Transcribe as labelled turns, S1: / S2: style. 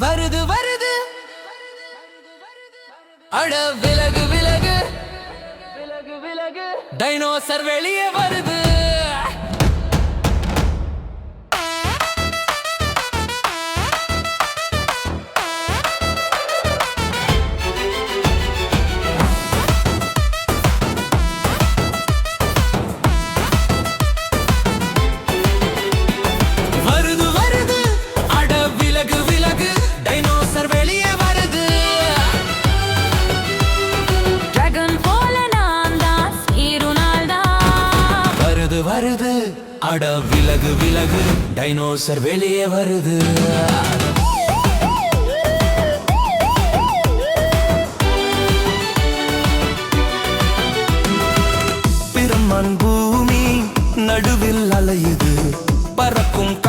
S1: வருது வருது. அட விலகு விலகு. விலகு விலகு. டைனோசர் வெளியே வருது. வருது. அட விலகு விலகு டைனோசர் வெளியே வருது. பிரம்மன் பூமி நடுவில் அலையுது. பறக்கும்